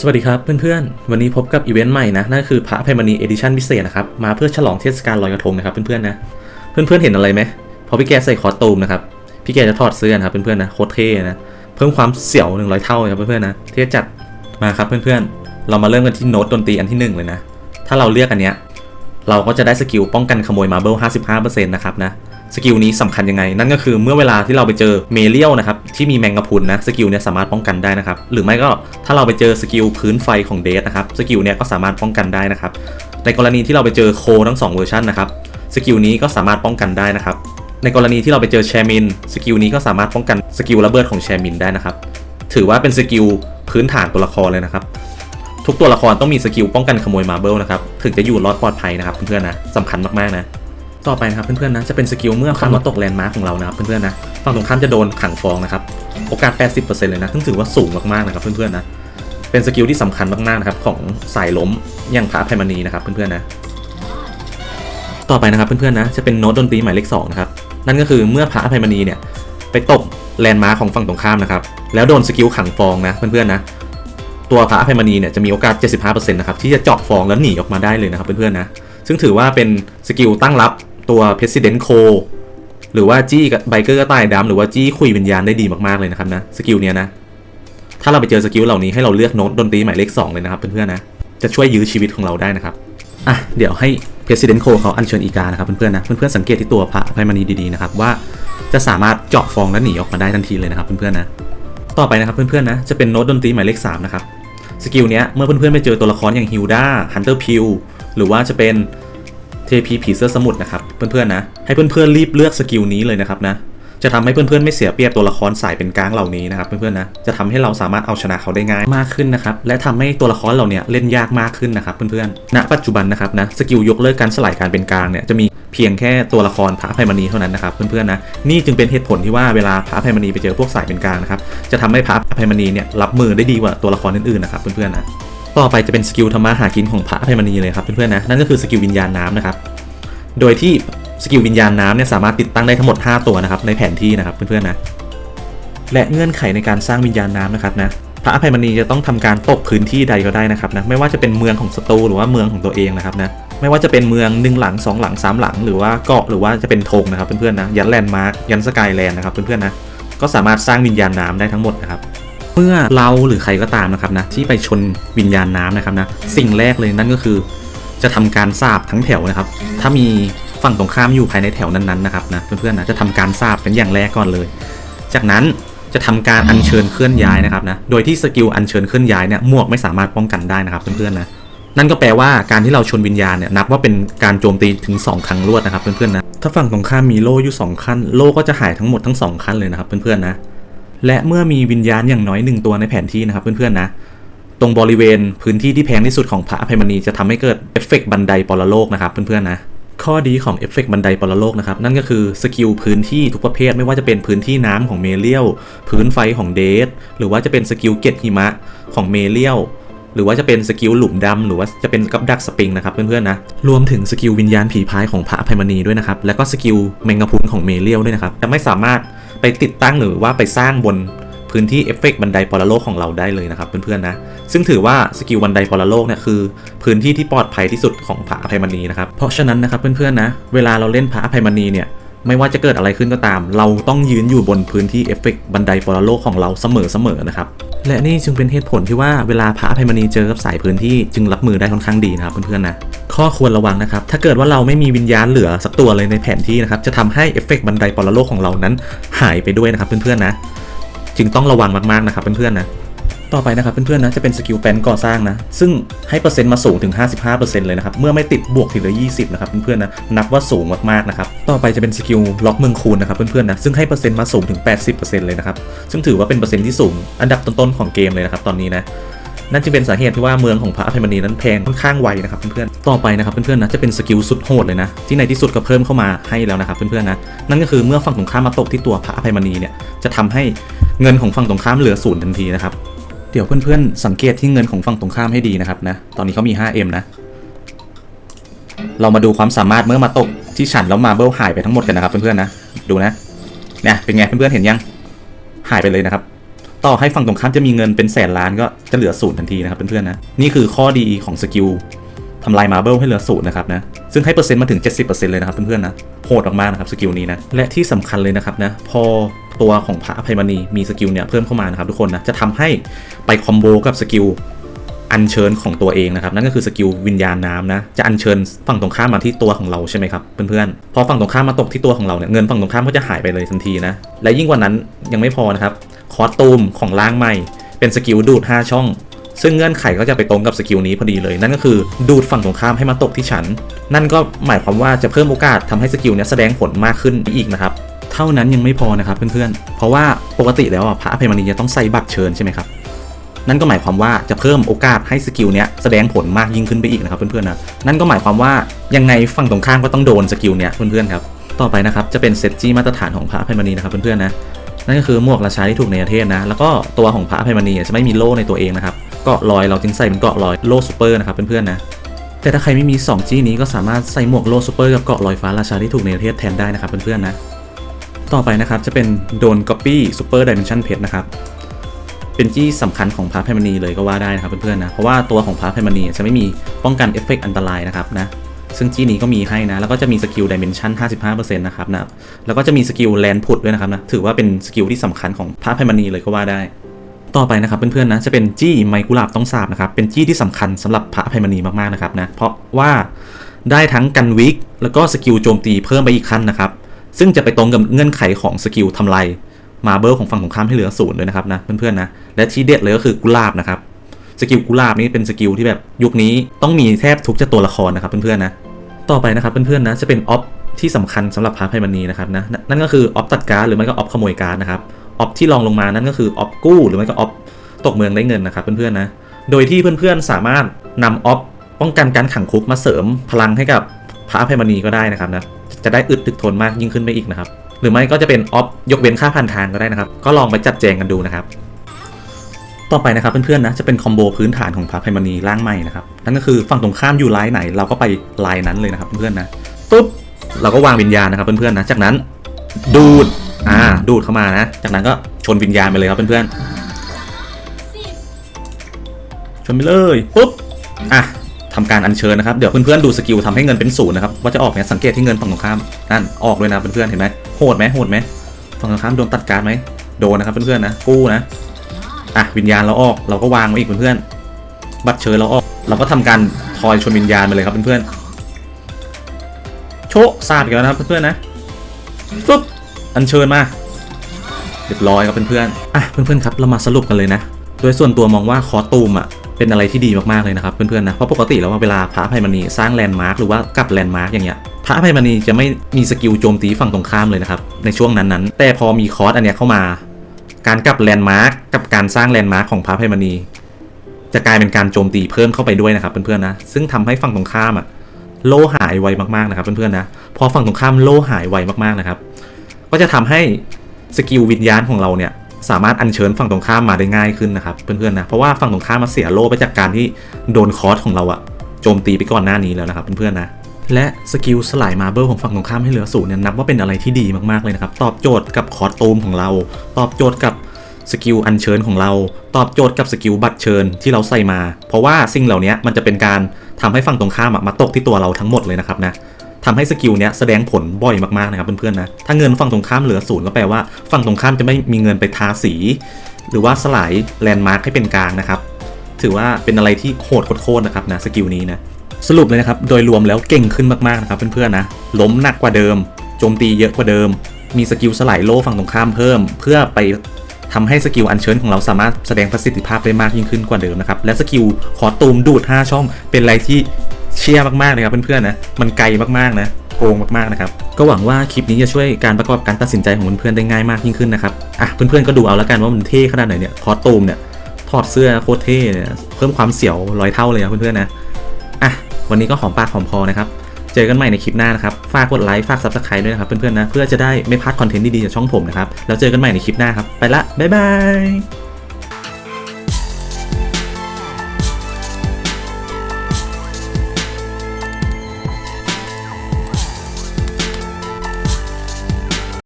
สวัสดีครับเพื่อนๆ วันนี้พบกับอีเวนต์ใหม่นะ นั่นก็คือพระอภัยมณีเอดิชั่นพิเศษนะครับ มาเพื่อฉลองเทศกาลลอยกระทงนะครับเพื่อนๆนะ เพื่อนๆเห็นอะไรไหมพอพี่แกใส่คอสตูมนะครับ พี่แกจะถอดเสื้อนะครับเพื่อนๆนะโคตรเท่นะ เพิ่มความเสี่ยวหนึ่งร้อยเท่าเลยครับเพื่อนๆนะเท่จัดมาครับเพื่อนๆ เรามาเริ่มกันที่โน้ตดนตรีอันที่หนึ่งเลยนะ ถ้าเราเลือกอันเนี้ยเราก็จะได้สกิลป้องกันขโมยมาร์เบิล55%นะครับนะสกิลนี้สำคัญยังไง นั่นก็คือเมื่อเวลาที่เราไปเจอเมเลียลนะครับ ที่มีแมงกะพุนนะสกิลเนี้ยสามารถป้องกันได้นะครับหรือไม่ก็ถ้าเราไปเจอสกิลพื้นไฟของเดสนะครับสกิลเนี้ยก็สามารถป้องกันได้นะครับในกรณีที่เราไปเจอโคทั้ง2เวอร์ชันนะครับสกิลนี้ก็สามารถป้องกันได้นะครับในกรณีที่เราไปเจอแชมินสกิลนี้ก็สามารถป้องกันสกิลระเบิดของแชมินได้นะครับถือว่าเป็นสกิลพื้นฐานตัวละครเลยนะครับทุกตัวละครต้องมีสกิลป้องกันขโมยมาร์เบิลนะครับถึงจะอยู่รอดปลอดภัยนะครับเพื่อนๆนะสำคัญมากๆนะต่อไปนะครับเพื่อนๆนะจะเป็นสกิลเมื่อคำว่าตกแลนด์มาร์คของเรานะครับเพื่อนๆนะ ฝั่งตรงข้ามจะโดนขังฟองนะครับ โอกาส 80%เลยนะซึ่งถือว่าสูงมากๆนะครับเพื่อนๆนะ เป็นสกิลที่สำคัญมากๆนะครับของสายล้มอย่างพระอภัยมณีนะครับเพื่อนๆนะ ต่อไปนะครับเพื่อนๆนะจะเป็นโน้ตดนตรีหมายเลข2นะครับ นั่นก็คือเมื่อพระอภัยมณีเนี่ยไปตกแลนด์มาร์คของฝั่งตรงข้ามนะครับ แล้วโดนสกิลขังฟองนะเพื่อนๆนะตัวพระอภัยมณีเนี่ยจะมีโอกาส 75%นะครับที่จะเจาะฟองแล้วหนีออกมาได้เลยนะครับเพื่อนๆนะ ซึ่งถือว่าเป็นสกิลตั้งรับตัว President c o หรือว่าจี้ไบเกอร์กระต่ายดำหรือว่าจี้คุยวิญญาณได้ดีมากๆเลยนะครับนะสกิลเนี้ยนะถ้าเราไปเจอสกิลเหล่านี้ให้เราเลือกโน้ตดนตรีหมายเลข2เลยนะครับเพื่อนๆนะจะช่วยยื้อชีวิตของเราได้นะครับอะเดี๋ยวให้ President c o เขาอัญเชิญอีกานะครับเพื่อนๆนะเพื่อนๆสังเกตที่ตัวพระอภัยมณีดีๆนะครับว่าจะสามารถเจาะฟองและหนีออกมาได้ทันทีเลยนะครับเพื่อนๆนะต่อไปนะครับเพื่อนๆนะจะเป็นโน้ตดนตรีหมายเลข3นะครับสกิลเนี้ยเมื่อเพื่อนๆไปเจอตัวละครอย่างฮิลดาฮันเตอร์พิวหรือว่าจะเป็น เทพีผีเสื้อสมุทรนะครับเพื่อนๆนะ ให้เพื่อนๆรีบเลือกสกิลนี้เลยนะครับนะ จะทำให้เพื่อนๆไม่เสียเปรียบตัวละครสายเป็นกลางเหล่านี้นะครับเพื่อนๆนะ จะทำให้เราสามารถเอาชนะเขาได้ง่ายมากขึ้นนะครับ และทำให้ตัวละครเหล่าเนี้ยเล่นยากมากขึ้นนะครับเพื่อนๆ ณ ปัจจุบันนะครับนะสกิลยกเลิกการสลายการเป็นกลางเนี่ยจะมีเพียงแค่ตัวละครพระอภัยมณีเท่านั้นนะครับเพื่อนๆนะนี่จึงเป็นเหตุผลที่ว่าเวลาพระอภัยมณีไปเจอพวกสายเป็นกลางนะครับจะทำให้พระอภัยมณีเนี่ยรับมือได้ดีกว่าตัวละครอื่นๆนะครับเพื่อนๆนะ ต่อไปจะเป็นสกิลธรรมะหากินของพระอภัยมณีเลยครับเพื่อนๆนะนั่นก็คือสกิลวิญญาณน้ำนะครับ โดยที่สกิลวิญญาณน้ำเนี่ยสามารถติดตั้งได้ทั้งหมด 5 ตัวนะครับในแผนที่นะครับเพื่อนๆนะและเงื่อนไขในการสร้างวิญญาณน้ำนะครับนะพระอภัยมณีจะต้องทำการตกพื้นที่ใดก็ได้นะครับนะไม่ว่าจะเป็นเมืองของศัตรูหรือว่าเมืองของตัวเองนะครับนะไม่ว่าจะเป็นเมืองหนึ่งหลังสองหลังสามหลัง หรือว่าเกาะหรือว่าจะเป็นธงนะครับเพื่อนๆนะยันแลนด์มาร์กยันสกายแลนด์นะครับเพื่อนๆนะก็สามารถสร้างวิญญาณน้ำได้ทั้งหมดนะครับ เมื่อเราหรือใครก็ตามนะครับนะที่ไปชนวิญญาณน้ำนะครับนะสิ่งแรกเลยนั่นก็คือจะทำการสาบทั้งแถวนะครับ ถ้ามีฝั่งตรงข้ามอยู่ภายในแถวนั้นๆนะครับนะเพื่อนๆนะจะทำการสาบเป็นอย่างแรกก่อนเลย จากนั้นจะทำการอัญเชิญเคลื่อนย้ายนะครับนะ โดยที่สกิลอัญเชิญเคลื่อนย้ายเนี่ยหมวกไม่สามารถป้องกันได้นะครับเพื่อนๆนะนั่นก็แปลว่าการที่เราชนวิญญาณเนี่ยนับว่าเป็นการโจมตีถึง 2 ครั้งรวดนะครับเพื่อนๆนะถ้าฝั่งตรงข้ามมีโล่อยู่สองขั้นโล่ก็จะหายทั้งหมดทั้งสองขั้นเลยนะครับเพื่อนๆนะ และเมื่อมีวิญญาณอย่างน้อยหนึ่งตัวในแผนที่นะครับเพื่อนๆนะตรงบริเวณพื้นที่ที่แพงที่สุดของพระอภัยมณีจะทำให้เกิดเอฟเฟกต์บันไดปรโลกนะครับเพื่อนๆนะข้อดีของเอฟเฟกต์บันไดปรโลกนะครับนั่นก็คือสกิลพื้นที่ทุกประเภท ไม่ว่าจะเป็นพื้นที่น้ำของเมเลียลพื้นไฟของเดทหรือว่าจะเป็นสกิลเกตหิมะของเมเลียลหรือว่าจะเป็นสกิลหลุมดำหรือว่าจะเป็นกับดักสปริงนะครับเพื่อนๆนะรวมถึงสกิลวิญญาณผีพายของพระอภัยมณีด้วยนะครับแล้วก็สกิลแมงกะพุนของเมเลียลด้วยนะครับจะไม่สามารถ ติดตั้งหรือว่าไปสร้างบนพื้นที่เอฟเฟกต์บันไดปรโลกของเราได้เลยนะครับเพื่อนๆนะ ซึ่งถือว่าสกิลบันไดปรโลกเนี่ยคือ พื้นที่ที่ปลอดภัยที่สุดของพระอภัยมณีนะครับ เพราะฉะนั้นนะครับเพื่อนๆนะ เวลาเราเล่นพระอภัยมณีเนี่ยไม่ว่าจะเกิดอะไรขึ้นก็ตาม เราต้องยืนอยู่บนพื้นที่เอฟเฟกต์บันไดปรโลกของเราเสมอๆนะครับ และนี่จึงเป็นเหตุผลที่ว่าเวลาพระอภัยมณีเจอกับสายพื้นที่จึงรับมือได้ค่อนข้างดีนะครับเพื่อนๆนะ ข้อควรระวังนะครับ ถ้าเกิดว่าเราไม่มีวิญญาณเหลือสักตัวเลยในแผนที่นะครับ จะทำให้เอฟเฟกต์บันไดปรโลกของเรานั้นหายไปด้วยนะครับเพื่อนๆนะ จึงต้องระวังมากๆนะครับเพื่อนๆนะต่อไปนะครับเพื่อนๆนะจะเป็นสกิลแปนก่อสร้างนะ ซึ่งให้เปอร์เซ็นต์มาสูงถึง 55%เลยนะครับ เมื่อไม่ติดบวกทีละ20 นะครับเพื่อนๆนะนับว่าสูงมากๆนะครับ ต่อไปจะเป็นสกิลล็อกเมืองคูณนะครับเพื่อนๆนะซึ่งให้เปอร์เซ็นต์มาสูงถึง 80%เลยนะครับ ซึ่งถือว่าเป็นเปอร์เซ็นต์ที่สูง อันดับต้นๆของเกมเลยนะครับตอนนี้นะ นั่นจึงเป็นสาเหตุที่ว่าเมืองของพระอภัยมณีนั้นแพงค่อนข้างไวนะครับเพื่อนๆต่อไปนะครับเพื่อนๆนะจะเป็นสกิลสุดโหดเลยนะที่ในที่สุดก็เพิ่มเข้ามาให้แล้วนะครับเพื่อนๆนะนั่นก็คือเมื่อฝั่งตรงข้ามมาตกที่ตัวพระอภัยมณีเนี่ยจะทำให้เงินของฝั่งตรงข้ามเหลือศูนย์ทันทีนะครับเดี๋ยวเพื่อนๆสังเกตที่เงินของฝั่งตรงข้ามให้ดีนะครับนะตอนนี้เขามี 5M นะเรามาดูความสามารถเมื่อมาตกที่ฉันแล้วมาเบิลหายไปทั้งหมดกันนะครับเพื่อนๆนะดูนะเนี่ยเป็นไงเพื่อนๆเห็นยังหายไปเลยนะครับ ต่อให้ฝั่งตรงข้ามจะมีเงินเป็นแสนล้านก็จะเหลือศูนย์ทันทีนะครับเพื่อนๆนะนี่คือข้อดีของสกิลทำลายมาร์เบิลให้เหลือศูนย์นะครับนะซึ่งให้เปอร์เซ็นต์มาถึง 70%เลยนะครับเพื่อนๆนะโหดมากๆนะครับสกิลนี้นะและที่สำคัญเลยนะครับนะพอตัวของพระอภัยมณีมีสกิลเนี่ยเพิ่มเข้ามานะครับทุกคนนะจะทำให้ไปคอมโบกับสกิลอัญเชิญของตัวเองนะครับนั่นก็คือสกิลวิญญาณน้ำนะจะอัญเชิญฝั่งตรงข้ามมาที่ตัวของเราใช่ไหมครับเพื่อนๆพอฝั่งตรงข้ามมาตกที่ตัวของเราเนี่ยเงินฝั่งตรงข้ามก็จะหายไปเลยทันทีนะและยิ่งกว่านั้นยังไม่พอนะครับ คอสตูมของล่างใหม่ เป็นสกิลดูด 5 ช่อง ซึ่งเงื่อนไขก็จะไปตรงกับสกิลนี้พอดีเลย นั่นก็คือดูดฝั่งตรงข้ามให้มาตกที่ฉัน นั่นก็หมายความว่าจะเพิ่มโอกาสทำให้สกิลนี้แสดงผลมากขึ้นอีกนะครับ เท่านั้นยังไม่พอนะครับเพื่อนๆ เพราะว่าปกติแล้วพระอภัยมณีจะต้องใส่บัตรเชิญใช่ไหมครับนั่นก็หมายความว่าจะเพิ่มโอกาสให้สกิลเนี้ยแสดงผลมากยิ่งขึ้นไปอีกนะครับเพื่อนๆนะนั่นก็หมายความว่ายังไงฝั่งตรงข้ามก็ต้องโดนสกิลเนี้ยเพื่อนๆครับต่อไปนะครับจะเป็นเซตจี้มาตรฐานของพระอภัยมณีนะครับเพื่อนๆนะ นั่นก็คือหมวกราชาที่ถูกในประเทศนะ แล้วก็ตัวของพระอภัยมณีจะไม่มีโล่ในตัวเองนะครับเกาะลอยเราจึงใส่เป็นเกาะลอยโล่ซูเปอร์นะครับเพื่อนๆนะแต่ถ้าใครไม่มี 2 จี้นี้ก็สามารถใส่หมวกโล่ซูเปอร์กับเกาะลอยฟ้าราชาที่ถูกในประเทศแทนได้นะครับเพื่อนๆนะ ต่อไปนะครับจะเป็นโดนก๊อปปี้ซูเปอร์ดิเมนชันเพชรนะครับ เป็นจี้สำคัญของพระอภัยมณีเลยก็ว่าได้นะครับเพื่อนๆนะ เพราะว่าตัวของพระอภัยมณีจะไม่มีป้องกันเอฟเฟกต์อันตรายนะครับนะ ซึ่งจี้นี้ก็มีให้นะ แล้วก็จะมีสกิลดิเมนชัน55%นะครับนะ แล้วก็จะมีสกิลแลนพุดด้วยนะครับนะ ถือว่าเป็นสกิลที่สำคัญของพระอภัยมณีเลยก็ว่าได้ ต่อไปนะครับเพื่อนๆนะ จะเป็นจี้ไมกุลาบต้องสาบนะครับ เป็นจี้ที่สำคัญสำหรับพระภัยมณีมากๆนะครับนะ เพราะว่าได้ทั้งกันวิกแล้วก็สกิลโจมตีเพิ่มไปอีกขั้นนะครับ ซึ่งจะไปตรงกับเงื่อนไขของสกิลทำลายมาเบิลของฝั่งตรงข้ามให้เหลือศูนย์เลยนะครับนะเพื่อนๆนะ และที่เด็ดเลยก็คือกุลาบนะครับสกิลกุลาบนี่เป็นสกิลที่แบบยุคนี้ต้องมีแทบทุกจะตัวละครนะครับเพื่อนๆนะ ต่อไปนะครับเพื่อนๆนะจะเป็นออฟที่สำคัญสำหรับพระอภัยมณีนะครับนะนั่นก็คือออฟตัดการ์ดหรือไม่ก็ออฟขโมยการ์ดนะครับออฟที่รองลงมานั่นก็คือออฟกู้ หรือไม่ก็ออฟตกเมืองได้เงินนะครับเพื่อนๆนะโดยที่เพื่อนๆสามารถนำออฟป้องกันการขังคุกมาเสริมพลังให้กับพระอภัยมณีก็ได้นะครับนะจะได้อึดถึกทนมากยิ่งขึ้นไปอีกนะครับ หรือไม่ก็จะเป็นออฟยกเว้นค่าผ่านทางก็ได้นะครับ ก็ลองไปจัดแจงกันดูนะครับ ต่อไปนะครับเพื่อนๆนะจะเป็นคอมโบพื้นฐานของพระอภัยมณีร่างใหม่นะครับนั่นก็คือฝั่งตรงข้ามอยู่ไลน์ไหน เราก็ไปไลน์นั้นเลยนะครับเพื่อนๆนะปุ๊บเราก็วางวิญญาณนะครับเพื่อนๆนะจากนั้นดูดอ่าดูดเข้ามานะ จากนั้นก็ชนวิญญาณไปเลยครับเพื่อนๆชนไปเลยปุ๊บอะทำการอัญเชิญนะครับ เดี๋ยวเพื่อนๆดูสกิลทำให้เงินเป็นศูนย์นะครับว่าจะออกเนี่ยสังเกตที่เงินฝั่งตรงข้ามนั่นออกเลยนะเพื่อนๆเห็นไหมโหดไหมโหดไหมฝั่งตรงข้ามโดนตัดการไหมโดนนะครับเพื่อนๆนะกู้นะ อะวิญญาณเราออกเราก็วางไว้อีกเพื่อนๆบัตรเชิญเราออก เราก็ทำการทอยชนวิญญาณไปเลยครับเพื่อนๆโชะซาดกันนะครับเพื่อนๆนะฟึบอัญเชิญมาเรียบร้อยครับเพื่อนๆอะเพื่อนๆครับเรามาสรุปกันเลยนะ โดยส่วนตัวมองว่าคอตูมอะเป็นอะไรที่ดีมากๆเลยนะครับเพื่อนๆนะเพราะปกติแล้วเวลาพระอภัยมณีสร้างแลนด์มาร์คหรือว่ากลับแลนด์มาร์คอย่างเงี้ยพระอภัยมณีจะไม่มีสกิลโจมตีฝั่งตรงข้ามเลยนะครับในช่วงนั้นๆ แต่พอมีคอร์สอันเนี้ยเข้ามา การกลับแลนด์มาร์กกับการสร้างแลนด์มาร์กของพระอภัยมณี จะกลายเป็นการโจมตีเพิ่มเข้าไปด้วยนะครับเพื่อนๆนะ ซึ่งทำให้ฝั่งตรงข้ามอะโลหายไวมากๆนะครับเพื่อนๆนะ พอฝั่งตรงข้ามโลหายไวมากๆนะครับ ก็จะทำให้สกิลวิญญาณของเราเนี่ยสามารถอัญเชิญฝั่งตรงข้ามมาได้ง่ายขึ้นนะครับเพื่อนๆนะ เพราะว่าฝั่งตรงข้ามมาเสียโลไปจากการที่โดนคอร์สของเราอะโจมตีไปก่อนหน้านี้แล้วนะครับเพื่อนๆนะ และสกิลสลายมาเบิลของฝั่งตรงข้ามให้เหลือศูนย์เนี่ยนับว่าเป็นอะไรที่ดีมากๆเลยนะครับ ตอบโจทย์กับคอร์สตูมของเรา ตอบโจทย์กับสกิลอัญเชิญของเรา ตอบโจทย์กับสกิลบัตรเชิญที่เราใส่มา เพราะว่าสิ่งเหล่านี้มันจะเป็นการทำให้ฝั่งตรงข้ามมาตกที่ตัวเราทั้งหมดเลยนะครับนะทำให้สกิลเนี้ยแสดงผลบ่อยมากๆนะครับเพื่อนๆนะ ถ้าเงินฝั่งตรงข้ามเหลือศูนย์ก็แปลว่าฝั่งตรงข้ามจะไม่มีเงินไปทาสี หรือว่าสลายแลนด์มาร์คให้เป็นกลางนะครับ ถือว่าเป็นอะไรที่โหดโคตรนะครับนะสกิลนี้นะ สรุปเลยนะครับ โดยรวมแล้วเก่งขึ้นมากๆนะครับเพื่อนๆนะ ล้มหนักกว่าเดิม โจมตีเยอะกว่าเดิม มีสกิลสลายโล่ฝั่งตรงข้ามเพิ่ม เพื่อไปทำให้สกิลอัญเชิญของเราสามารถแสดงประสิทธิภาพได้มากยิ่งขึ้นกว่าเดิมนะครับ และสกิลขอตูมดูด 5 ช่อง เป็นอะไรที่เชี่ยมากๆเลยครับเพื่อนๆนะ มันไกลมากๆนะโกงมากๆนะครับ ก็หวังว่าคลิปนี้จะช่วยการประกอบการตัดสินใจของเพื่อนๆได้ง่ายมากยิ่งขึ้นนะครับ อะเพื่อนๆก็ดูเอาแล้วกันว่ามันเท่ขนาดไหนเนี่ย คอตูมเนี่ย ถอดเสื้อโคตรเท่เนี่ย เพิ่มความเสียวร้อยเท่าเลยครับเพื่อนๆนะ วันนี้ก็หอมปากหอมคอนะครับเจอกันใหม่ในคลิปหน้านะครับ ฝากกดไลค์ฝากซับสไครต์ด้วยนะครับเพื่อนๆนะเพื่อจะได้ไม่พลาดคอนเทนต์ดีๆจากช่องผมนะครับแล้วเจอกันใหม่ในคลิปหน้าครับไปละบ๊ายบาย